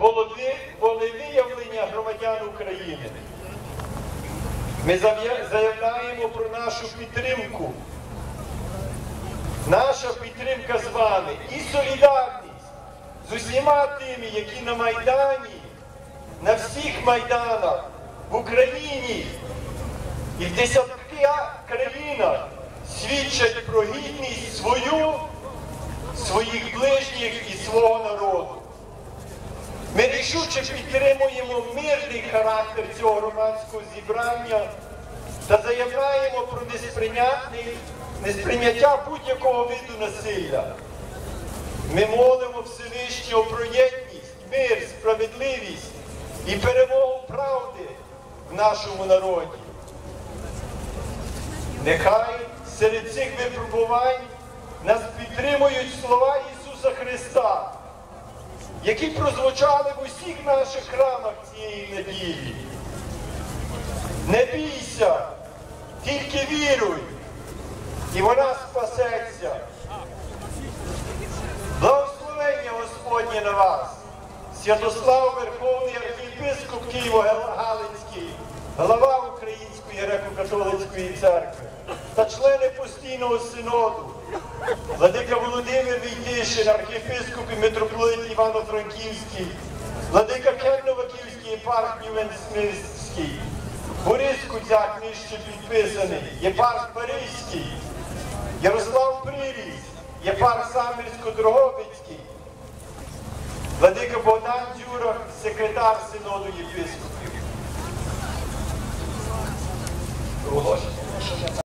володи- волевиявлення громадян України. Ми заявляємо про нашу підтримку. Наша підтримка з вами і солідарність з усіма тими, які на Майдані, на всіх Майданах в Україні і в десятках країнах свідчать про гідність свою, своїх ближніх і свого народу. Рішуче підтримуємо мирний характер цього громадського зібрання та заявляємо про несприйняття будь-якого виду насилля. Ми молимо Всевишнього про єдність, мир, справедливість і перемогу правди в нашому народі. Нехай серед цих випробувань нас підтримують слова Ісуса Христа, які прозвучали в усіх наших храмах цієї неділі. Не бійся, тільки віруй, і вона спасеться. Благословення Господнє на вас, Святослав Верховний архієпископ Києво-Галицький, глава Української греко-католицької церкви та члени постійного синоду, владика Володимир Війтишин, архієпископ і митрополит Івано-Франківський, владика Керноваківський єпарх Нівенсмирський, Борис Кузяк нижче підписаний, єпарх Паризький, Ярослав Приріс, єпарх Самірсько-Дрогобицький, владика Богдан Дзюрах, секретар синоду єпископів.